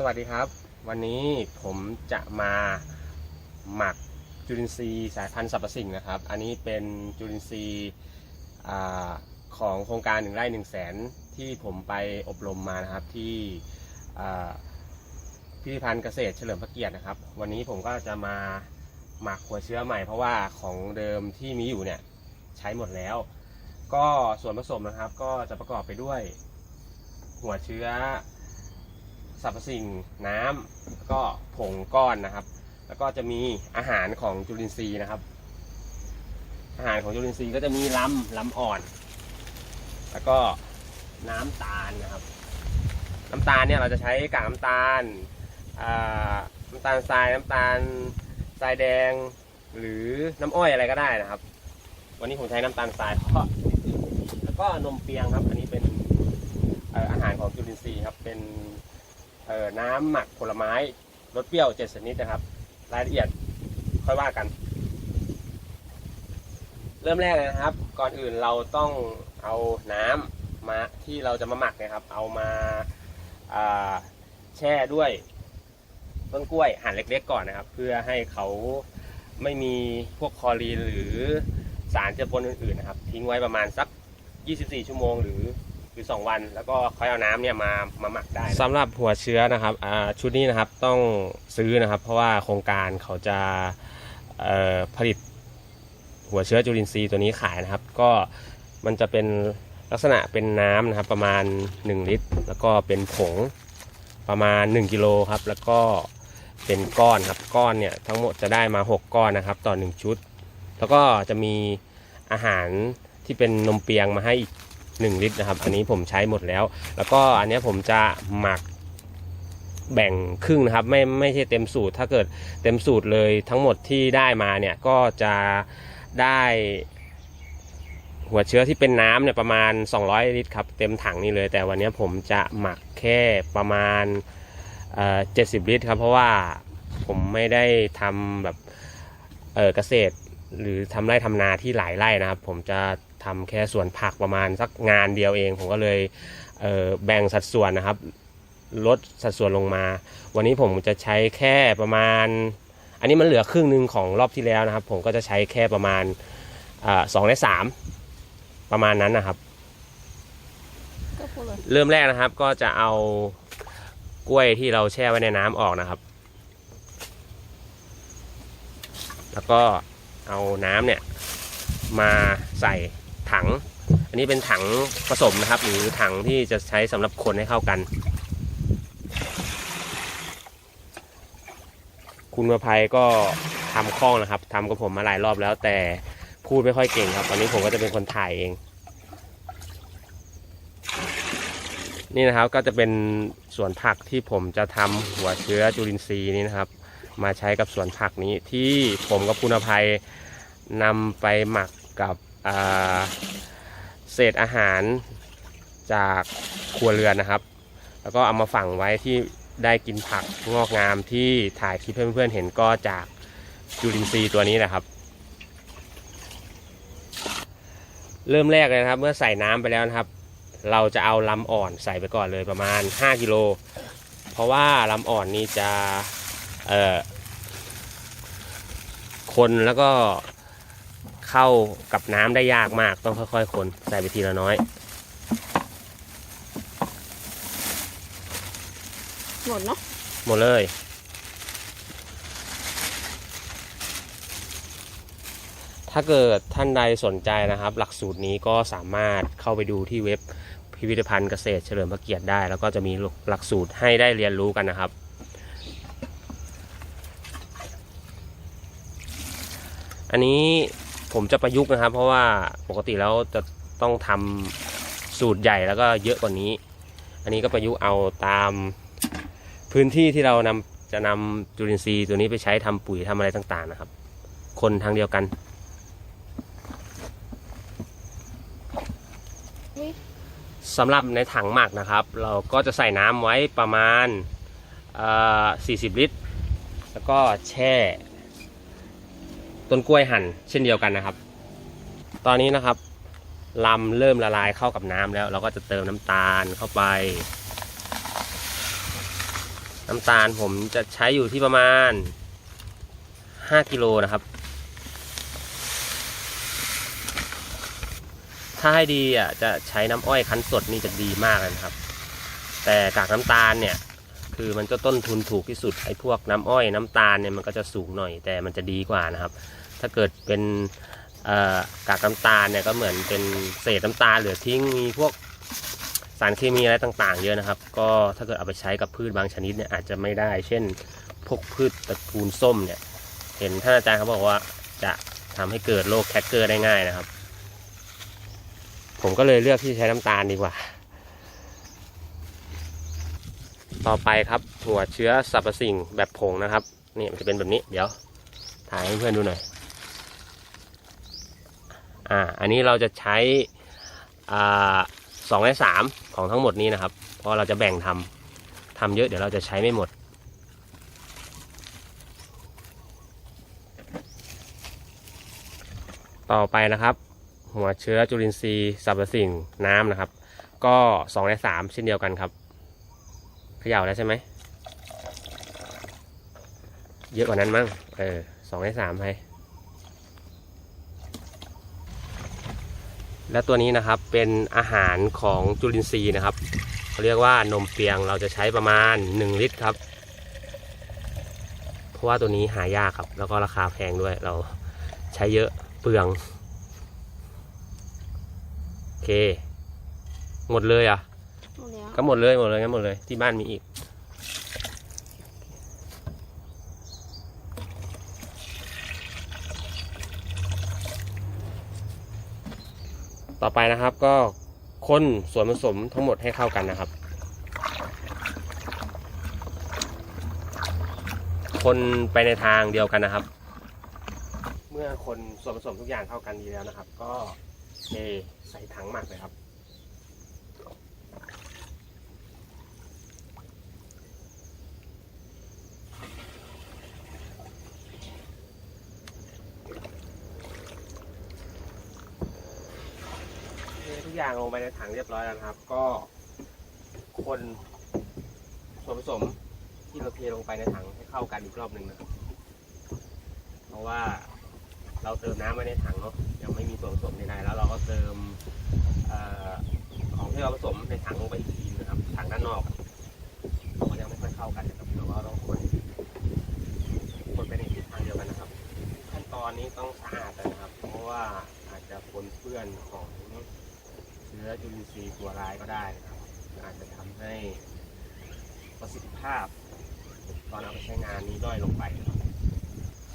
สวัสดีครับ วันนี้ผมจะมาหมักจุลินทรีย์สายพันธุ์สรรพสิ่งนะครับ อันนี้เป็นจุลินทรีย์ของโครงการหนึ่งไร่หนึ่งแสนที่ผมไปอบรมมานะครับที่พิพิธภัณฑ์เกษตรเฉลิมพระเกียรตินะครับ วันนี้ผมก็จะมาหมักหัวเชื้อใหม่ เพราะว่าของเดิมที่มีอยู่เนี่ยใช้หมดแล้ว ก็ส่วนผสมนะครับก็จะประกอบไปด้วยหัวเชื้อ รรพสิ่งน้ำแล้วก็ผงก้อนนะครับ แล้วก็จะมีอาหารของจุลินทรีย์นะครับ อาหารของจุลินทรีย์ก็จะมีลำลำอ่อน แล้วก็น้ำตาลนะครับ น้ำตาลเนี่ยเราจะใช้กากน้ำตาลน้ำตาลทรายน้ำตาลทรายแดง หรือน้ำอ้อยอะไรก็ได้นะครับ วันนี้ผมใช้น้ำตาลทรายเพราะแล้วก็นมเปียงครับ อันนี้เป็นอาหารของจุลินทรีย์ครับเป็น เอ่อน้ำหมักผลไม้รสเปรี้ยวเจ็ดชนิดนะครับ รายละเอียดค่อยว่ากัน เริ่มแรกเลยนะครับ ก่อนอื่นเราต้องเอาน้ำมาที่เราจะมาหมักนะครับ เอามาาแช่ด้วยต้นกล้วยหั่นเล็กๆก่อนนะครับ เพื่อให้เขาไม่มีพวกคอรีนหรือสารเจือปนอื่นๆนะครับ ทิ้งไว้ประมาณสัก 24 ชั่วโมงหรือ หรือ 2 วัน แล้วก็ค่อยเอาน้ำเนี่ยมามาหมักได้สำหรับหัวเชื้อนะครับอ่าชุดนี้นะครับต้องซื้อนะครับ เพราะว่าโครงการเขาจะเอ่อผลิตหัวเชื้อจุลินทรีย์ตัวนี้ขายนะครับ ก็มันจะเป็นลักษณะเป็นน้ำนะครับประมาณ 1 ลิตร แล้วก็เป็นผงประมาณ 1กิโลครับ แล้วก็เป็นก้อนครับก้อนเนี่ยทั้งหมดจะได้มา 6 ก้อนนะครับต่อ 1 ชุด แล้วก็จะมีอาหารที่เป็นนมเปียงมาให้อีก 1 ลิตรนะครับ อันนี้ผมใช้หมดแล้ว แล้วก็อันนี้ผมจะหมักแบ่งครึ่งนะครับ ไม่ไม่ใช่เต็มสูตร ถ้าเกิดเต็มสูตรเลยทั้งหมดที่ได้มาเนี่ยก็จะได้หัวเชื้อที่เป็นน้ำเนี่ยประมาณ 200 ลิตรครับเต็มถังนี่เลย แต่วันนี้ผมจะหมักแค่ประมาณเอ่อ70ลิตรครับ เพราะว่าผมไม่ได้ทำแบบเออเกษตร หรือทำไร่ทำนาที่หลายไร่นะครับ ผมจะ ทำแค่สวนผักประมาณสักงานเดียวเอง ผมก็เลยเแบ่งสัดส่วนนะครับลดสัดส่วนลงมา วันนี้ผมจะใช้แค่ประมาณ อันนี้มันเหลือครึ่งหนึ่งของรอบที่แล้วนะครับ ผมก็จะใช้แค่ประมาณสองในสามประมาณนั้นนะครับเเริ่มแรกนะครับก็จะเอากล้วยที่เราแช่ไว้ในน้ำออกนะครับ แล้วก็เอาน้ำเนี่ยมาใส่ ถัง อันนี้เป็นถังผสมนะครับ หรือถังที่จะใช้สำหรับคนให้เข้ากัน คุณประภัยก็ทำคล่องนะครับทำกับผมมาหลายรอบแล้ว แต่พูดไม่ค่อยเก่งครับตอนนี้ผมก็จะเป็นคนถ่ายเอง นี่นะครับก็จะเป็นสวนผักที่ผมจะทำหัวเชื้อจุลินทรีย์นี้นะครับ มาใช้กับสวนผักนี้ที่ผมกับคุณภัยนำไปหมักกับ เศษอาหารจากครัวเรือนนะครับ แล้วก็เอามาฝังไว้ที่ได้กินผักงอกงามที่ถ่ายคลิปเพื่อนๆเห็นก็จากจุลินทรีย์ตัวนี้นะครับ เริ่มแรกเลยนะครับ เมื่อใส่น้ำไปแล้วนะครับ เราจะเอาลำอ่อนใส่ไปก่อนเลยประมาณ 5กิโลเพราะว่าลำอ่อนนี้จะเอ่อคนแล้วก็ เข้ากับน้ำได้ยากมากต้องค่อยๆคนใส่ไปทีละน้อย หมดเนาะหมดเลยถ้าเกิดท่านใดสนใจนะครับ หลักสูตรนี้ก็สามารถเข้าไปดูที่เว็บพิพิธภัณฑ์เกษตรเฉลิมพระเกียรติได้ แล้วก็จะมีหลักสูตรให้ได้เรียนรู้กันนะครับ อันนี้ ผมจะประยุกต์นะครับ เพราะว่าปกติแล้วจะต้องทำสูตรใหญ่แล้วก็เยอะกว่านี้ อันนี้ก็ประยุกต์เอาตามพื้นที่ที่เรานำจะนำจุลินทรีย์ตัวนี้ไปใช้ทำปุ๋ยทำอะไรต่างๆนะครับ คนทางเดียวกันสำหรับในถังหมักนะครับ เราก็จะใส่น้ำไว้ประมาณ 40 ลิตร แล้วก็แช่ ต้นกล้วยหั่นเช่นเดียวกันนะครับ ตอนนี้นะครับลำเริ่มละลายเข้ากับน้ำแล้ว เราก็จะเติมน้ำตาลเข้าไป น้ำตาลผมจะใช้อยู่ที่ประมาณ 5กิโลนะครับ ถ้าให้ดีอะจะใช้น้ำอ้อยคั้นสดนี่จะดีมากเลยนะครับ แต่กากน้ำตาลเนี่ย คือมันก็ต้นทุนถูกที่สุดไอ้พวกน้ำอ้อยน้ำตาลเนี่ยมันก็จะสูงหน่อยแต่มันจะดีกว่านะครับ ถ้าเกิดเป็นกากน้ำตาลเนี่ยก็เหมือนเป็นเศษน้ำตาลเหลือทิ้งมีพวกสารเคมีอะไรต่างๆ เยอะนะครับ ก็ถ้าเกิดเอาไปใช้กับพืชบางชนิดเนี่ยอาจจะไม่ได้ เช่น พวกพืชตระกูลส้มเนี่ย เห็นท่านอาจารย์เขาบอกว่าจะทำให้เกิดโรคแคคเกอร์ได้ง่ายนะครับ ผมก็เลยเลือกที่ใช้น้ำตาลดีกว่า ต่อไปครับหัวเชื้อสรรพสิ่งแบบผงนะครับ นี่มันจะเป็นแบบนี้ เดี๋ยว ถ่ายให้เพื่อนดูหน่อย อ่า อันนี้เราจะใช้อ่าสองในสามของทั้งหมดนี้นะครับ เพราะเราจะแบ่งทำทำเยอะเดี๋ยวเราจะใช้ไม่หมด ต่อไปนะครับ หัวเชื้อจุลินทรีย์สรรพสิ่งน้ำนะครับ ก็สองในสามเช่นเดียวกันครับ เขย่าแล้วใช่ไหม เยอะกว่านั้นมั้ง เออสองในสามไปและตัวนี้นะครับเป็นอาหารของจุลินทรีย์นะครับเขาเรียกว่านมเปียงเราจะใช้ประมาณ 1 ลิตรครับ เพราะว่าตัวนี้หายากครับ แล้วก็ราคาแพงด้วยเราใช้เยอะเปลืองโอเค หมดเลยอะ ก็หมดเลยหมดเลยงั้นหมดเลยที่บ้านมีอีก ต่อไปนะครับก็คนส่วนผสมทั้งหมดให้เข้ากันนะครับ คนไปในทางเดียวกันนะครับ เมื่อคนส่วนผสมทุกอย่างเข้ากันดีแล้วนะครับ ก็เทใส่ถังหมักเลยครับ อย่างลงไปในถังเรียบร้อยแล้วนะครับ ก็คนส่วนผสมที่เราเทลงไปในถังให้เข้ากันอีกรอบหนึ่งนะครับ เพราะว่าเราเติมน้ำไว้ในถังเนาะยังไม่มีส่วนผสมใดๆแล้วเราก็เติมอของที่เราผสมในถังลงไปอีกทีนะครับถังด้านนอกอะมันยังไม่ค่อยเข้ากันนะครับเราก็ต้องคนคนไปในทิศทางเดียวกันนะครับ ขั้นตอนนี้ต้องสะอาดนะครับ เพราะว่าอาจจะปนเปื้อนของ ชื้อจุลินทรีย์ตัวร้ายก็ได้นะครับอาจจะทำให้ประสิทธิภาพ ตอนเอาไปใช้งานนี้ด้อยลงไปนะครับ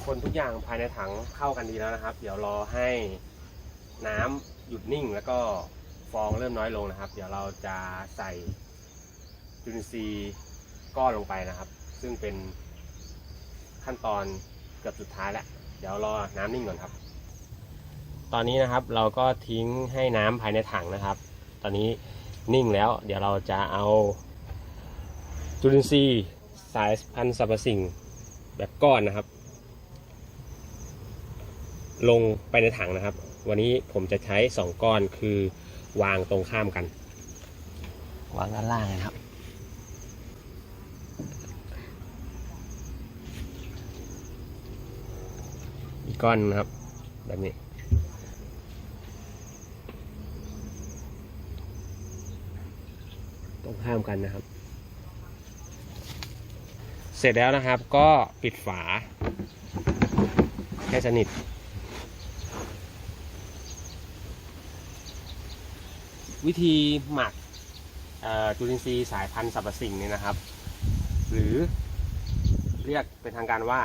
คนทุกอย่างภายในถังเข้ากันดีแล้วนะครับ เดี๋ยวรอให้น้ำหยุดนิ่งแล้วก็ฟองเริ่มน้อยลงนะครับ เดี๋ยวเราจะใส่จุลินทรีย์ก้อนลงไปนะครับ ซึ่งเป็นขั้นตอนเกือบสุดท้ายแล้ว เดี๋ยวรอน้ำนิ่งก่อนครับ ตอนนี้นะครับเราก็ทิ้งให้น้ำภายในถังนะครับ ตอนนี้นิ่งแล้ว เดี๋ยวเราจะเอาจุลินทรีย์สายพันธุ์สรรพสิ่งแบบก้อนนะครับ ลงไปในถังนะครับ วันนี้ผมจะใช้สองก้อนคือวางตรงข้ามกัน วางด้านล่างนะครับอีกก้อนนะครับแบบนี้ ตรงข้ามกันนะครับ เสร็จแล้วนะครับก็ปิดฝาให้สนิท วิธีหมักจุลินทรีย์สายพันธุ์สรรพสิ่งเนี่ยนะครับ หรือเรียกเป็นทางการว่า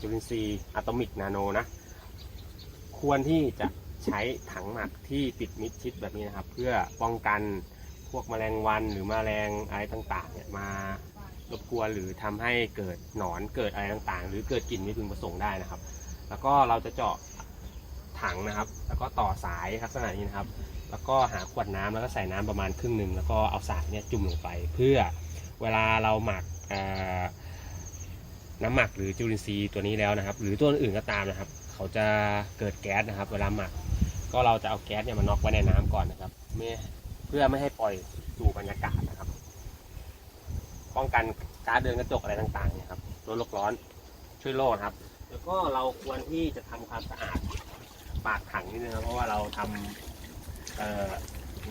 จุลินทรีย์อะตอมิกนาโนนะ ควรที่จะใช้ถังหมักที่ปิดมิดชิดแบบนี้นะครับ เพื่อป้องกัน พวกแมลงวันหรือแมลงอะไรต่างๆเนี่ยมารบกวนหรือทำให้เกิดหนอนเกิดอะไรต่างๆ หรือเกิดกลิ่นไม่พึงประสงค์ได้นะครับ แล้วก็เราจะเจาะถังนะครับ แล้วก็ต่อสายลักษณะนี้นะครับ แล้วก็หาขวดน้ำแล้วก็ใส่น้ำประมาณครึ่งหนึ่งแล้วก็เอาสายเนี่ยจุ่มลงไป เพื่อเวลาเราหมักน้ำหมักหรือจุลินทรีย์ตัวนี้แล้วนะครับ หรือตัวอื่นก็ตามนะครับ เขาจะเกิดแก๊สนะครับ เวลาหมัก ก็เราจะเอาแก๊สเนี่ยมาน็อกไว้ในน้ำก่อนนะครับเมื่อ เพื่อไม่ให้ปล่อยสู่บรรยากาศนะครับ ป้องกันก๊าซเดือนกระจกอะไรต่างๆเนี่ยครับลดโลกร้อนช่วยโลกนะครับ แล้วก็เราควรที่จะทำความสะอาดปากถังนิดนึงครับเพราะว่าเราทำเอ่อ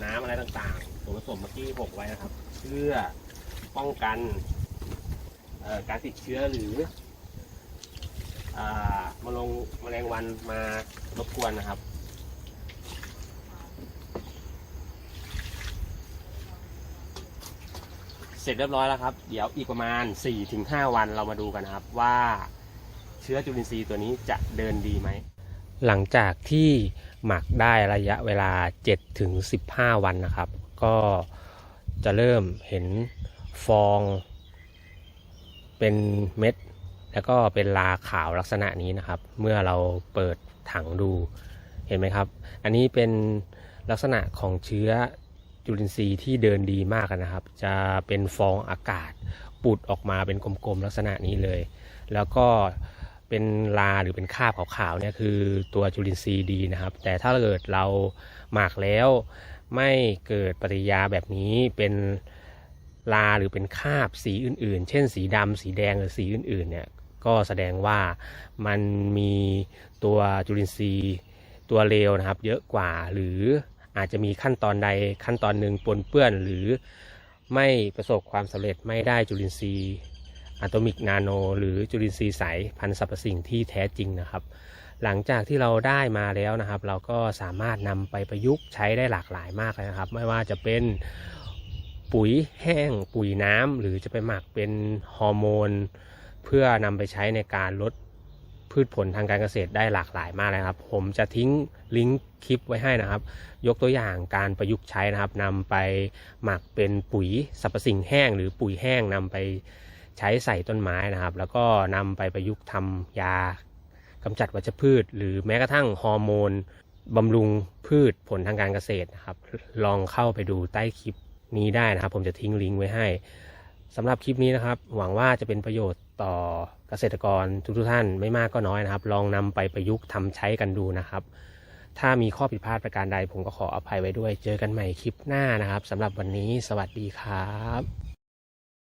น้ำอะไรต่างๆส่วนผสมเมื่อกี้หกไว้นะครับ เพื่อป้องกันเอ่อการติดเชื้อหรืออ่ามาลงแมลงวันมารบกวนนะครับ เส ร็จเรียบร้อยแล้วครับ เดี๋ยวอีกประมาณ 4-5 วันเรามาดูกันนะครับว่าเชื้อจุลินทรีย์ตัวนี้จะเดินดีไหม หลังจากที่หมักได้ระยะเวลา 7-15 วันนะครับ ก็จะเริ่มเห็นฟองเป็นเม็ด แล้วก็เป็นลาขาวลักษณะนี้นะครับ เมื่อเราเปิดถังดูเห็นไหมครับ อันนี้เป็นลักษณะของเชื้อ จุลินทรีย์ที่เดินดีมากนะครับ จะเป็นฟองอากาศปุดออกมาเป็นกลมๆลักษณะนี้เลย แล้วก็เป็นลาหรือเป็นคาบขาวๆเนี่ยคือตัวจุลินทรีย์ดีนะครับ แต่ถ้าเกิดเราหมักแล้วไม่เกิดปฏิกิริยาแบบนี้เป็นลาหรือเป็นคาบสีอื่นๆ เช่นสีดำสีแดงหรือสีอื่นๆเนี่ยก็แสดงว่ามันมีตัวจุลินทรีย์ตัวเลวนะครับ เยอะกว่าหรือ อาจจะมีขั้นตอนใดขั้นตอนหนึ่งปนเปื้อน หรือไม่ประสบความสำเร็จไม่ได้จุลินทรีย์อะโตมิกนาโน หรือจุลินทรีย์ใสพันธุ์สรรพสิ่งที่แท้จริงนะครับ หลังจากที่เราได้มาแล้วนะครับ เราก็สามารถนำไปประยุกต์ใช้ได้หลากหลายมากเลยนะครับ ไม่ว่าจะเป็นปุ๋ยแห้งปุ๋ยน้ำหรือจะไปหมักเป็นฮอร์โมน เพื่อนำไปใช้ในการลด พืชผลทางการเกษตรได้หลากหลายมากเลยครับ ผมจะทิ้งลิงก์คลิปไว้ให้นะครับ ยกตัวอย่างการประยุกต์ใช้นะครับนำไปหมักเป็นปุ๋ยสรรพสิ่งแห้ง หรือปุ๋ยแห้งนำไปใช้ใส่ต้นไม้นะครับ แล้วก็นำไปประยุกต์ทำยากำจัดวัชพืช หรือแม้กระทั่งฮอร์โมนบำรุงพืชผลทางการเกษตรนะครับ ลองเข้าไปดูใต้คลิปนี้ได้นะครับ ผมจะทิ้งลิงก์ไว้ให้สำหรับคลิปนี้นะครับ หวังว่าจะเป็นประโยชน์ ต่อเกษตรกรทุกท่านไม่มากก็น้อยนะครับ ลองนำไปประยุกต์ทำใช้กันดูนะครับ ถ้ามีข้อผิดพลาดประการใดผมก็ขออภัยไว้ด้วย เจอกันใหม่คลิปหน้านะครับสำหรับวันนี้สวัสดีครับ